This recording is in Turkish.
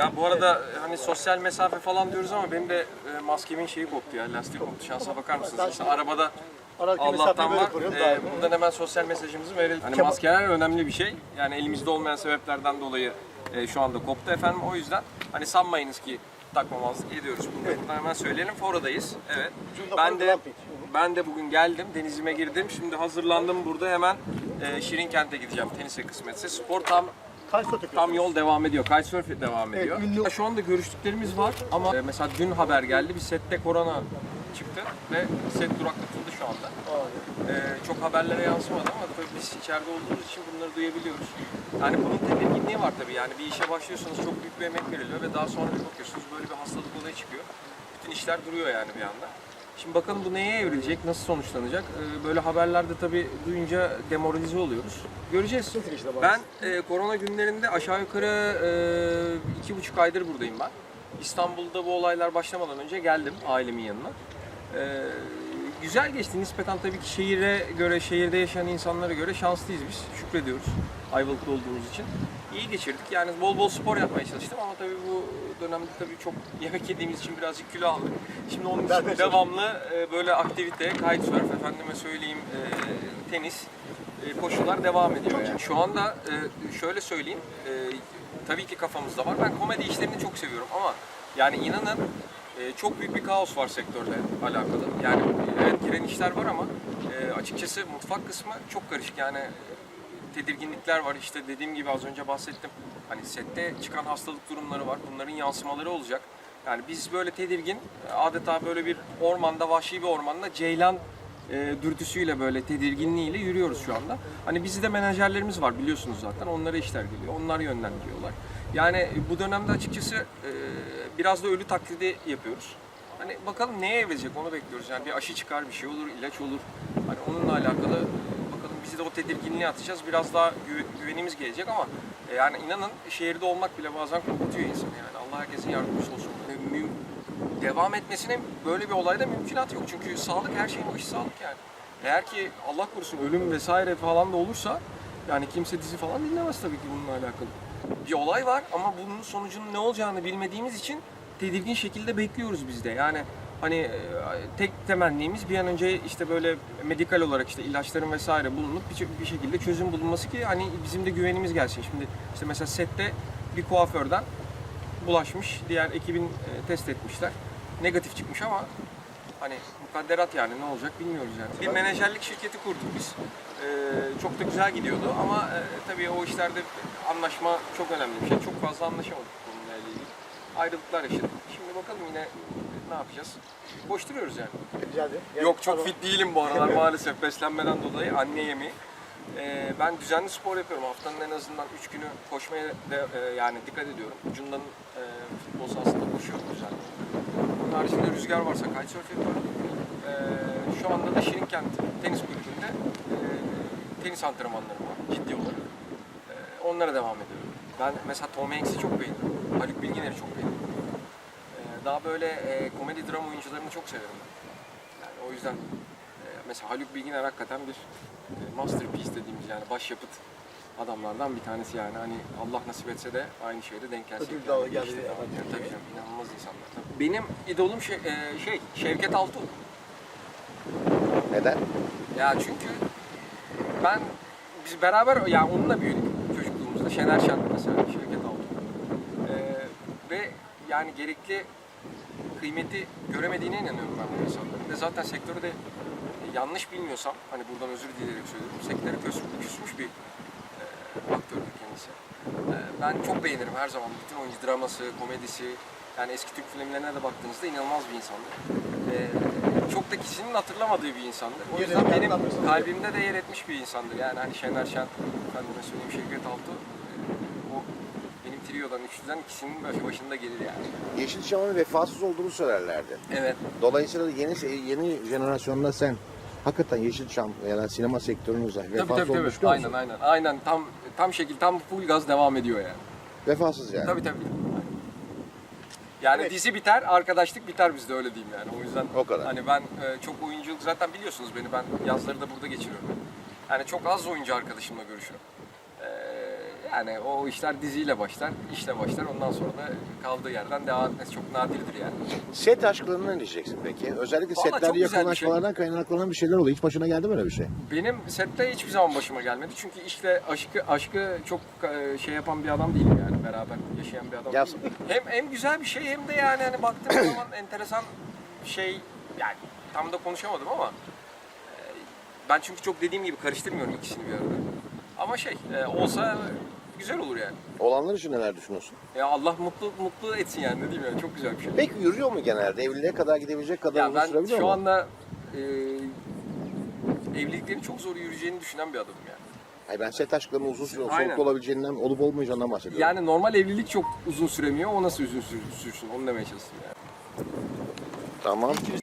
Ya bu arada hani sosyal mesafe falan diyoruz ama benim de e, maskemin şeyi koptu ya. Lastik koptu. Şansa bakar mısınız? İşte arabada Aradaki Allah'tan mesafeyi böyle var. koruyoruz. Ee, iyi. buradan hemen sosyal mesajımızı verelim. Hani Kemal- maskeler önemli bir şey. Yani elimizde olmayan sebeplerden dolayı e, şu anda koptu efendim. O yüzden hani sanmayınız ki takmamazlık ediyoruz. Bunu da buradan hemen söyleyelim. Fora'dayız. Evet. Ucunda Ben de Glamping. ben de bugün geldim. Denizime girdim. Şimdi hazırlandım burada hemen e, Şirinkent'e gideceğim. Tenise kısmetse. Spor tam Kitesurf. Tam yol devam ediyor. Kitesurf devam Evet, ediyor. ünlü- Şu anda görüştüklerimiz var ama e, mesela dün haber geldi. Bir sette korona çıktı ve set duraklatıldı şu anda. Ee, çok haberlere yansımadı ama tabii biz içeride olduğumuz için bunları duyabiliyoruz. Yani bunun tedirginliği var tabii. Yani bir işe başlıyorsanız çok büyük bir emek veriliyor ve daha sonra bir bakıyorsunuz böyle bir hastalık olayı çıkıyor. Bütün işler duruyor yani bir anda. Şimdi bakalım bu neye evrilecek, nasıl sonuçlanacak? Ee, böyle haberlerde tabii duyunca demoralize oluyoruz. Göreceğiz. Ben e, korona günlerinde aşağı yukarı e, iki buçuk aydır buradayım ben. İstanbul'da bu olaylar başlamadan önce geldim ailemin yanına. E, güzel geçti. Nispeten tabii ki şehire göre, şehirde yaşayan insanlara göre şanslıyız biz. Şükrediyoruz Ayvalık'ta olduğumuz için. İyi geçirdik. Yani bol bol spor yapmaya çalıştım ama tabii bu dönemde tabii çok yemek yediğimiz için birazcık kilo aldık. Şimdi onun için Vermeye devamlı e, böyle aktivite, kitesurf, efendime söyleyeyim e, tenis, e, koşular devam ediyor yani. Şu anda e, şöyle söyleyeyim, e, tabii ki kafamızda var. Ben komedi işlerini çok seviyorum ama yani inanın e, çok büyük bir kaos var sektörle alakalı. Yani evet giren işler var ama e, açıkçası mutfak kısmı çok karışık. Yani e, tedirginlikler var. İşte dediğim gibi az önce bahsettim. Hani sette çıkan hastalık durumları var. Bunların yansımaları olacak. Yani biz böyle tedirgin, adeta böyle bir ormanda, vahşi bir ormanda ceylan e, dürtüsüyle böyle tedirginliğiyle yürüyoruz şu anda. Hani bizde menajerlerimiz var biliyorsunuz zaten. Onlara işler geliyor. Onlar yönlendiriyorlar. Yani bu dönemde açıkçası e, biraz da ölü taklidi yapıyoruz. Hani bakalım neye evrilecek onu bekliyoruz. Yani bir aşı çıkar, bir şey olur, ilaç olur. Hani onunla alakalı bizi de o tedirginliğe atacağız. Biraz daha güve- güvenimiz gelecek ama e, yani inanın şehirde olmak bile bazen korkutuyor insanı yani. Allah herkesin yardımcısı olsun. E, devam etmesine böyle bir olayda mümkünat yok. Çünkü sağlık her şeyin başı sağlık yani. Eğer ki Allah korusun ölüm vesaire falan da olursa yani kimse dizi falan dinlemez tabii ki bununla alakalı. Bir olay var ama bunun sonucunun ne olacağını bilmediğimiz için tedirgin şekilde bekliyoruz biz de. Yani hani e, tek temennimiz bir an önce işte böyle medikal olarak işte ilaçların vesaire bulunup bir, şekilde çözüm bulunması ki hani bizim de güvenimiz gelsin. Şimdi işte mesela sette bir kuaförden bulaşmış. Diğer ekibin e, test etmişler. Negatif çıkmış ama hani mukadderat yani ne olacak bilmiyoruz yani. Bir menajerlik şirketi kurduk biz. E, çok da güzel gidiyordu ama e, tabii o işlerde anlaşma çok önemli bir şey. Çok fazla anlaşamadık bununla ilgili. Ayrılıklar yaşadık. Şimdi bakalım yine ne yapacağız? Koşturuyoruz yani. Yani Yok çok fit değilim bu aralar maalesef beslenmeden dolayı anne yemeği. Ee, ben düzenli spor yapıyorum. Haftanın en azından 3 günü koşmaya de, e, yani dikkat ediyorum. Ucundan e, futbol sahasında koşuyorum düzenli. Onun haricinde rüzgar varsa kitesurf yapıyorum. Ee, şu anda da Şirinkent Tenis Kulübü'nde e, tenis antrenmanlarım var ciddi olarak. Ee, onlara devam ediyorum. Ben mesela Tom Hanks'i çok beğeniyorum. Haluk Bilginer'i çok beğeniyorum. Daha böyle e, komedi drama oyuncularını çok severim ben. Yani o yüzden e, mesela Haluk Bilginer hakikaten bir e, masterpiece dediğimiz yani başyapıt adamlardan bir tanesi yani hani Allah nasip etse de aynı şeyde denk gelsek. Ödül dalı yani. geldi ya. falan. Yani tabii canım inanılmaz insanlar. Tabii. Benim idolum şey, e, şey Şevket Altuğ. Neden? Ya çünkü ben biz beraber yani onunla büyüdük çocukluğumuzda. Şener Şen mesela Şevket Altuğ. Ee, ve yani gerekli kıymeti göremediğine inanıyorum ben bu insanların. Ve zaten sektörü de yanlış bilmiyorsam hani buradan özür dileyerek söylüyorum. Sektöre küs, küsmüş bir e, aktördür kendisi. E, ben çok beğenirim her zaman bütün oyuncu draması, komedisi. Yani eski Türk filmlerine de baktığınızda inanılmaz bir insandır. E, çok da kişinin hatırlamadığı bir insandır. O yüzden benim kalbimde de yer etmiş bir insandır. Yani hani Şener Şen, efendime söyleyeyim Şevket Altuğ. Triodan, üçlüden ikisinin başı başında gelir yani. Yeşilçam'ın vefasız olduğunu söylerlerdi. Evet. Dolayısıyla yeni yeni jenerasyonda sen hakikaten Yeşilçam ya da sinema sektörünüzde Tabii vefasız tabii tabii. olduğunu düşünüyor Aynen aynen. Aynen tam tam şekil tam full gaz devam ediyor yani. Vefasız yani. Tabii tabii. Yani Evet. dizi biter, arkadaşlık biter bizde öyle diyeyim yani. O yüzden O kadar. hani ben e, çok oyunculuk zaten biliyorsunuz beni ben yazları da burada geçiriyorum. Yani çok az oyuncu arkadaşımla görüşürüm. Yani o işler diziyle başlar, işle başlar. Ondan sonra da kaldığı yerden devam etmesi çok nadirdir yani. Set aşklarına ne diyeceksin peki? Özellikle Vallahi çok setlerde güzel bir şey. yakınlaşmalardan kaynaklanan bir şeyler oluyor. Hiç başına geldi mi öyle bir şey? Benim sette hiçbir zaman başıma gelmedi. Çünkü işle aşkı, aşkı çok e, şey yapan bir adam değilim yani. Beraber yaşayan bir adam Ya- değilim. Hem, hem güzel bir şey hem de yani hani baktığım zaman enteresan şey yani tam da konuşamadım ama e, ben çünkü çok dediğim gibi karıştırmıyorum ikisini bir arada. Ama şey e, olsa güzel olur yani. Olanlar için neler düşünüyorsun? Ya Allah mutlu mutlu etsin yani ne diyeyim yani çok güzel bir şey. Peki yürüyor mu genelde? Evliliğe kadar gidebilecek kadar Ya uzun ben sürebiliyor şu mu? anda e, evliliklerin çok zor yürüyeceğini düşünen bir adamım yani. Hayır ben set aşklarının uzun süre Aynen. soluklu olabileceğinden, olup olmayacağından bahsediyorum. Yani normal evlilik çok uzun süremiyor. O nasıl uzun sür- sürsün onu demeye çalıştım yani. Tamam.